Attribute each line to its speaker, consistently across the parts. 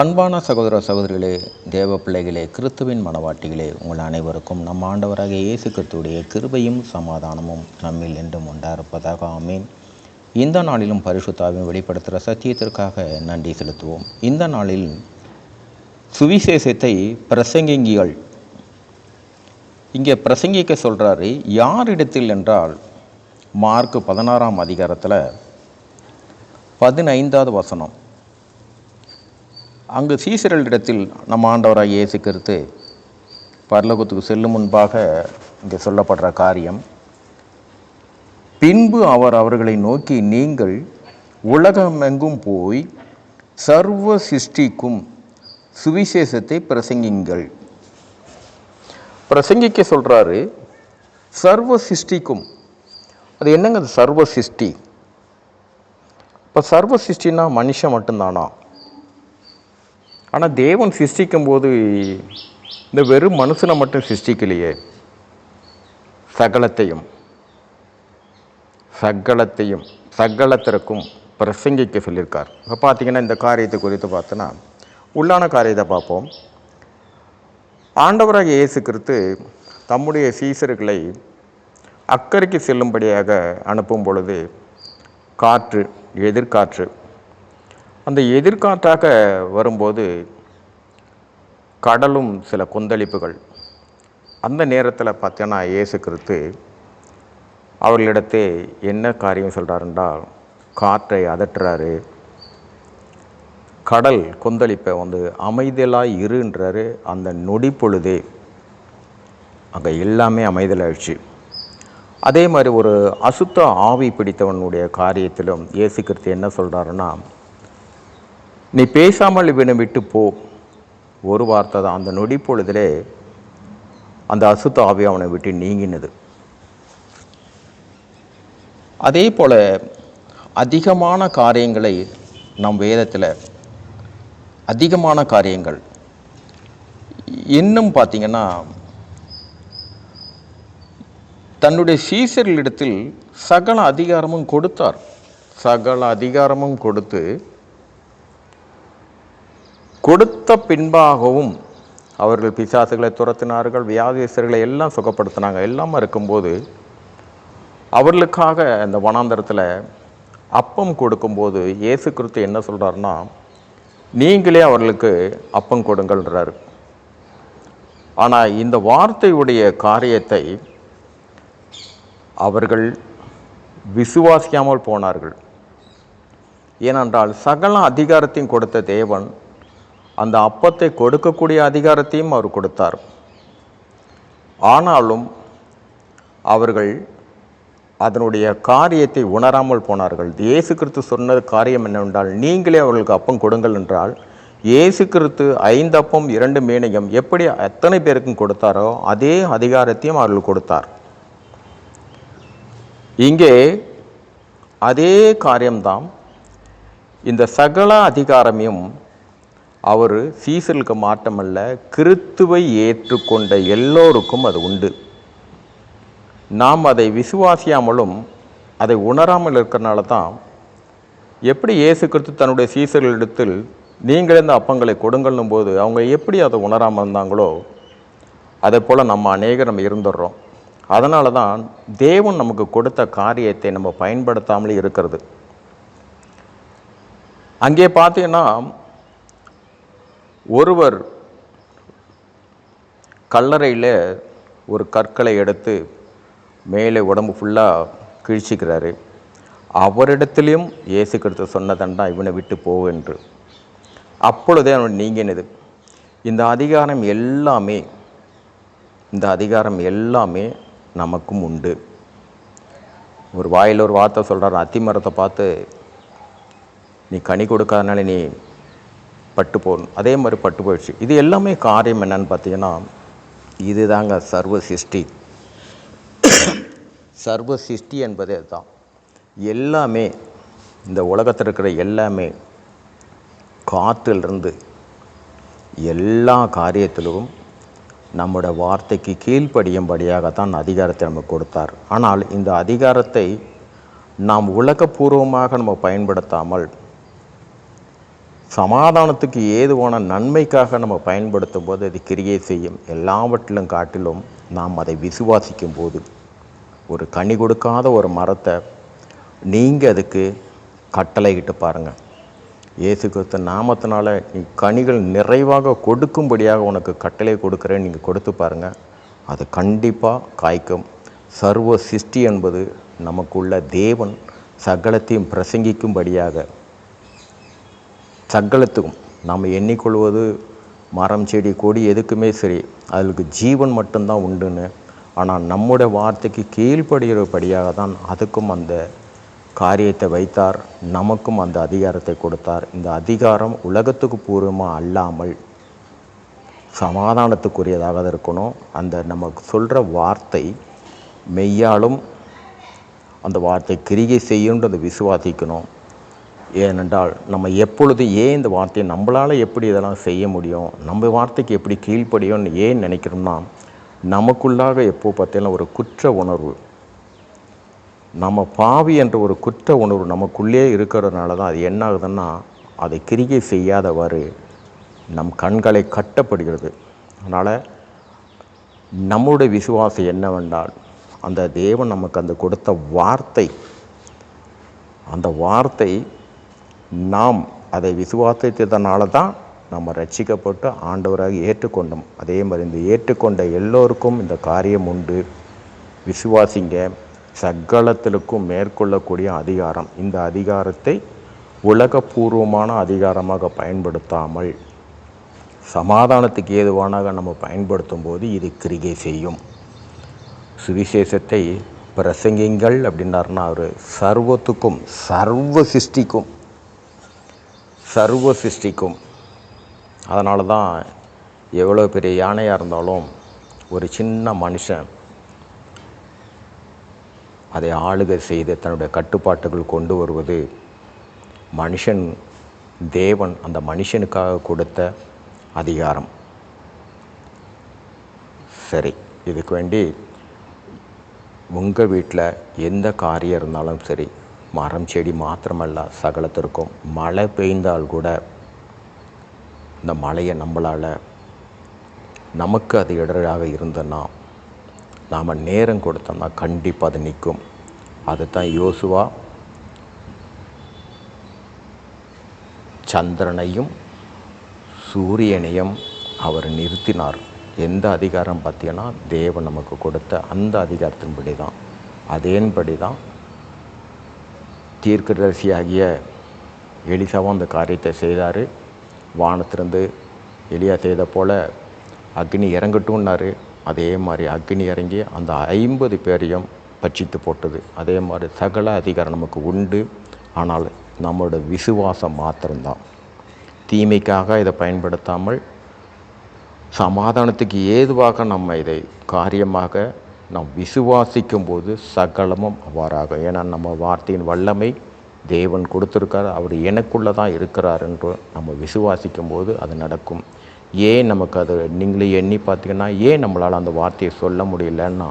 Speaker 1: அன்பான சகோதர சகோதரிகளே தேவ பிள்ளைகளே கிறிஸ்துவின் மனவாட்டிகளே உங்கள் அனைவருக்கும் நம் ஆண்டவராக இயேசு கிறிஸ்துடைய கிருபையும் சமாதானமும் நம்மில் என்றும் உண்டாயிருப்பதாக ஆமீன். இந்த நாளிலும் பரிசுத்தாவின் வெளிப்படுத்துகிற சத்தியத்திற்காக நன்றி செலுத்துவோம். இந்த நாளில் சுவிசேஷத்தை பிரசங்கிங்கள் இங்கே பிரசங்கிக்க சொல்கிறாரு யாரிடத்தில் என்றால் மார்க் பதினாறாம் அதிகாரத்தில் பதினைந்தாவது வசனம். அங்கு சீசரலிடத்தில் நம்ம ஆண்டவராக இயேசு கிறிஸ்து பரலோகத்துக்கு செல்லும் முன்பாக இங்கே சொல்லப்படுற காரியம் பின்பு அவர் அவர்களை நோக்கி நீங்கள் உலகமெங்கும் போய் சர்வ சிருஷ்டிக்கும் சுவிசேஷத்தை பிரசங்கிங்கள். பிரசங்கிக்க சொல்கிறாரு சர்வ சிருஷ்டிக்கும். அது என்னங்க அது சர்வ சிருஷ்டி? இப்போ சர்வ சிருஷ்டினா மனுஷன் மட்டும்தானா? ஆனால் தேவன் சிருஷ்டிக்கும் போது இந்த வெறும் மனுஷனை மட்டும் சிருஷ்டிக்கலையே. சகலத்தையும். சகலத்தையும். சகலத்திற்கும் பிரசங்கிக்க சொல்லியிருக்கார். இப்போ பார்த்தீங்கன்னா இந்த காரியத்தை குறித்து பார்த்தோன்னா உள்ளான காரியத்தை பார்ப்போம். ஆண்டவராக இயேசு கிறிஸ்து தம்முடைய சீசர்களை அக்கறைக்கு செல்லும்படியாக அனுப்பும் பொழுது காற்று எதிர்காற்று அந்த எதிர்காற்றாக வரும்போது கடலும் சில கொந்தளிப்புகள். அந்த நேரத்தில் பார்த்தீங்கன்னா இயேசு கிறிஸ்து அவர்களிடத்தே என்ன காரியம் சொல்கிறாருன்றால் காற்றை அதட்டுறாரு. கடல் கொந்தளிப்பை வந்து அமைதலாக இருன்றாரு. அந்த நொடி பொழுதே அங்கே எல்லாமே அமைதலாயிடுச்சு அதே மாதிரி ஒரு அசுத்த ஆவி பிடித்தவனுடைய காரியத்திலும் இயேசு கிறிஸ்து என்ன சொல்கிறாருன்னா நீ பேசாமல் இவனை விட்டு போ. ஒரு வார்த்தை தான். அந்த நொடி பொழுதிலே அந்த அசுத்த ஆவி அவனை விட்டு நீங்கினது. அதே போல் அதிகமான காரியங்களை நம் வேதத்தில் அதிகமான காரியங்கள். இன்னும் பார்த்தீங்கன்னா தன்னுடைய சீசர்களிடத்தில் சகல அதிகாரமும் கொடுத்தார். சகல அதிகாரமும் கொடுத்து கொடுத்த பின்பாகவும் அவர்கள் பிசாசுகளை துரத்தினார்கள் வியாதியஸ்தர்களை எல்லாம் சுகப்படுத்தினாங்க எல்லாமே இருக்கும்போது அவர்களுக்காக இந்த வனாந்தரத்தில் அப்பம் கொடுக்கும்போது இயேசு கிறிஸ்து என்ன சொல்கிறாருன்னா நீங்களே அவர்களுக்கு அப்பம் கொடுங்கள்ன்றார். ஆனால் இந்த வார்த்தையுடைய காரியத்தை அவர்கள் விசுவாசிக்காமல் போனார்கள். ஏனென்றால் சகல அதிகாரத்தையும் கொடுத்த தேவன் அந்த அப்பத்தை கொடுக்கக்கூடிய அதிகாரத்தையும் அவர் கொடுத்தார். ஆனாலும் அவர்கள் அதனுடைய காரியத்தை உணராமல் போனார்கள். இயேசு கிறிஸ்து சொன்ன காரியம் என்னவென்றால் நீங்களே அவர்களுக்கு அப்பம் கொடுங்கள் என்றால் இயேசு கிறிஸ்து ஐந்து அப்பம் இரண்டு மீனையும் எப்படி எத்தனை பேருக்கும் கொடுத்தாரோ அதே அதிகாரத்தையும் அவர்கள் கொடுத்தார். இங்கே அதே காரியம்தான் இந்த சகல அதிகாரமையும் அவர் சீசலுக்கு மாற்றமல்ல கிறித்துவை ஏற்றுக்கொண்ட எல்லோருக்கும் அது உண்டு. நாம் அதை விசுவாசியாமலும் அதை உணராமல் இருக்கிறனால தான் எப்படி இயேசு கிறிஸ்து தன்னுடைய சீசர்களிடத்தில் நீங்கள் இந்த அப்பங்களை கொடுங்கள்னும் போது அவங்க எப்படி அதை உணராமல் இருந்தாங்களோ அதே போல் நம்ம அநேகர் நம்ம இருந்துடுறோம். அதனால தான் தேவன் நமக்கு கொடுத்த காரியத்தை நம்ம பயன்படுத்தாமலே இருக்கிறது. அங்கே பார்த்தீங்கன்னா ஒருவர் கல்லறையில் ஒரு கற்களை எடுத்து மேலே உடம்பு ஃபுல்லாக கிழிச்சிக்கிறாரு. அவரிடத்திலையும் இயேசு கிறிஸ்து சொன்னதண்டா இவனை விட்டு போவென்று என்று. அப்பொழுதே அவன் நீங்கினது. இந்த அதிகாரம் எல்லாமே இந்த அதிகாரம் எல்லாமே நமக்கும் உண்டு. ஒரு வாயில் ஒரு வார்த்தை சொல்கிறார் அத்திமரத்தை பார்த்து நீ கனி கொடுக்காதனால நீ பட்டு போகணும். அதே மாதிரி பட்டு போயிடுச்சு. இது எல்லாமே காரியம் என்னன்னு பார்த்தீங்கன்னா இதுதாங்க சர்வ சிருஷ்டி. சர்வ சிருஷ்டி என்பதே தான் எல்லாமே இந்த உலகத்தில் இருக்கிற எல்லாமே காற்றிலிருந்து எல்லா காரியத்திலும் நம்முடைய வார்த்தைக்கு கீழ்ப்படியும்படியாகத்தான் அதிகாரத்தை நமக்கு கொடுத்தார். ஆனால் இந்த அதிகாரத்தை நாம் உலகப்பூர்வமாக நம்ம பயன்படுத்தாமல் சமாதானத்துக்கு ஏதுவான நன்மைக்காக நம்ம பயன்படுத்தும் போது அது கிரியை செய்யும். எல்லாவற்றிலும் காட்டிலும் நாம் அதை விசுவாசிக்கும் போது ஒரு கனி கொடுக்காத ஒரு மரத்தை நீங்கள் அதுக்கு கட்டளையிட்டு பாருங்கள் இயேசு கிறிஸ்து நாமத்தினால நீ கனிகள் நிறைவாக கொடுக்கும்படியாக உனக்கு கட்டளை கொடுக்குறேன்னு நீங்கள் கொடுத்து பாருங்கள் அது கண்டிப்பாக காய்க்கும். சர்வ சிருஷ்டி என்பது நமக்குள்ள தேவன் சகலத்தையும் பிரசங்கிக்கும்படியாக சகலத்துக்கும். நாம் எண்ணிக்கொள்வது மரம் செடி கொடி எதுக்குமே சரி. அதுக்கு ஜீவன் மட்டும்தான் உண்டுன்னு. ஆனால் நம்முடைய வார்த்தைக்கு கீழ்ப்படுகிறபடியாக தான் அதுக்கும் அந்த காரியத்தை வைத்தார். நமக்கும் அந்த அதிகாரத்தை கொடுத்தார். இந்த அதிகாரம் உலகத்துக்கு பூர்வமாக அல்லாமல் சமாதானத்துக்குரியதாக இருக்கணும். அந்த நமக்கு சொல்கிற வார்த்தை மெய்யாலும் அந்த வார்த்தை கிரிகை செய்யுன்றதை விசுவாசிக்கணும். ஏனென்றால் நம்ம எப்பொழுது ஏன் இந்த வார்த்தையை நம்மளால் எப்படி இதெல்லாம் செய்ய முடியும் நம்ம வார்த்தைக்கு எப்படி கீழ்ப்படியும்னு ஏன் நினைக்கிறோம்னா நமக்குள்ளாக எப்போ பார்த்தீங்கன்னா ஒரு குற்ற உணர்வு. நம்ம பாவி என்ற ஒரு குற்ற உணர்வு நமக்குள்ளே இருக்கிறதுனால தான் அது என்ன ஆகுதுன்னா அதை கிரிகை செய்யாதவாறு நம் கண்களை கட்டப்படுகிறது. அதனால் நம்முடைய விசுவாசம் என்னவென்றால் அந்த தேவன் நமக்கு அந்த கொடுத்த வார்த்தை அந்த வார்த்தை நாம் அதை விசுவாசித்ததனால தான் நம்ம ரட்சிக்கப்பட்டு ஆண்டவராக ஏற்றுக்கொண்டோம். அதே மாதிரி இந்த ஏற்றுக்கொண்ட எல்லோருக்கும் இந்த காரியம் உண்டு. விசுவாசிங்க சகலத்திலுக்கும் மேற்கொள்ளக்கூடிய அதிகாரம். இந்த அதிகாரத்தை உலகபூர்வமான அதிகாரமாக பயன்படுத்தாமல் சமாதானத்துக்கு ஏதுவானாக நம்ம பயன்படுத்தும் போது இது கிரிகை செய்யும். சுவிசேஷத்தை பிரசங்கிங்கள் அப்படின்னாருன்னா அவர் சர்வத்துக்கும் சர்வ சிருஷ்டிக்கும் சர்வ சிருஷ்டிக்கும் அதனால தான் எவ்வளோ பெரிய யானையாக இருந்தாலும் ஒரு சின்ன மனுஷன் அதை ஆளுகை செய்து தன்னுடைய கட்டுப்பாட்டுகள் கொண்டு வருவது மனுஷன் தேவன் அந்த மனுஷனுக்காக கொடுத்த அதிகாரம். சரி இதுக்கு வேண்டி உங்கள் வீட்டில் எந்த காரியம் இருந்தாலும் சரி மரம் செடி மாத்திரமல்ல சகலத்திற்கும். மழை பெய்ந்தால் கூட இந்த மழையை நம்மளால் நமக்கு அது இடராக இருந்ததுன்னா நாம் நேரம் கொடுத்தோம்னா கண்டிப்பாக அது நிற்கும். அதுதான் யோசுவா சந்திரனையும் சூரியனையும் அவர் நிறுத்தினார். எந்த அதிகாரம் பார்த்தீங்கன்னா தேவன் நமக்கு கொடுத்த அந்த அதிகாரத்தின்படி தான் அதேன்படி தான் தீர்க்கதரிசியாகிய எலிசாவும் அந்த காரியத்தை செய்தார். வானத்திலிருந்து எலியா செய்த போல் அக்னி இறங்கட்டும்னாரு. அதே மாதிரி அக்னி இறங்கி அந்த ஐம்பது பேரையும் பட்சித்து போட்டது. அதே மாதிரி சகல அதிகாரம் நமக்கு உண்டு. ஆனால் நம்மளோட விசுவாசம் மாத்திரம்தான். தீமைக்காக இதை பயன்படுத்தாமல் சமாதானத்துக்கு ஏதுவாக நம்ம இதை காரியமாக நாம் விசுவாசிக்கும் போது சகலமும் அவ்வாறாக. ஏன்னா நம்ம வார்த்தையின் வல்லமை தேவன் கொடுத்துருக்கார். அவர் எனக்குள்ளே தான் இருக்கிறார் என்று நம்ம விசுவாசிக்கும் போது அது நடக்கும். ஏன் நமக்கு அது நீங்களே எண்ணி பார்த்தீங்கன்னா ஏன் நம்மளால் அந்த வார்த்தையை சொல்ல முடியலன்னா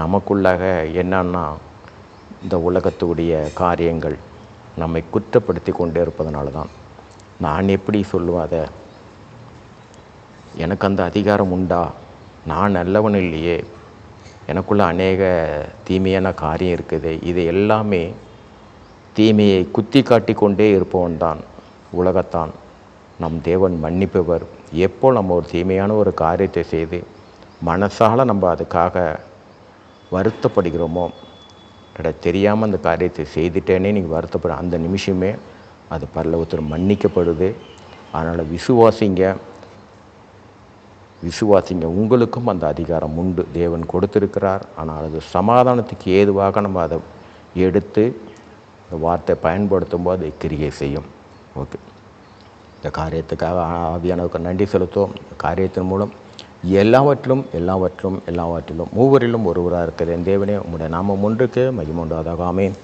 Speaker 1: நமக்குள்ளாக என்னன்னா இந்த உலகத்துடைய காரியங்கள் நம்மை குற்றப்படுத்தி கொண்டே இருப்பதனால தான். நான் எப்படி சொல்லுவேன் அதை எனக்கு அந்த அதிகாரம் உண்டா? நான் நல்லவன் இல்லையே. எனக்குள்ளே அநேக தீமையான காரியம் இருக்குது. இது எல்லாமே தீமையை குத்தி காட்டி கொண்டே இருப்பவன் தான் உலகத்தான். நம் தேவன் மன்னிப்பவர். எப்போ நம்ம ஒரு தீமையான ஒரு காரியத்தை செய்து மனசால் நம்ம அதுக்காக வருத்தப்படுகிறோமோ அட தெரியாமல் அந்த காரியத்தை செய்துட்டேனே நீங்கள் வருத்தப்பட அந்த நிமிஷமே அது பரலோகத்தில் மன்னிக்கப்படுது. அதனால் விசுவாசிங்க. விசுவாசிங்க உங்களுக்கும் அந்த அதிகாரம் உண்டு. தேவன் கொடுத்திருக்கிறார். ஆனால் அது சமாதானத்துக்கு ஏதுவாக நம்ம அதை எடுத்து இந்த வார்த்தை பயன்படுத்தும் போது அதை கிரியை செய்யும். ஓகே. இந்த காரியத்துக்காக ஆவியானவுக்கு நன்றி செலுத்துவோம். இந்த காரியத்தின் மூலம் எல்லாவற்றிலும் எல்லாவற்றிலும் எல்லாவற்றிலும் மூவரிலும் ஒருவராக இருக்கிறேன். தேவனே உங்களுடைய நாமம் ஒன்றுக்கு மகிமுண்டாதாக ஆமேன்.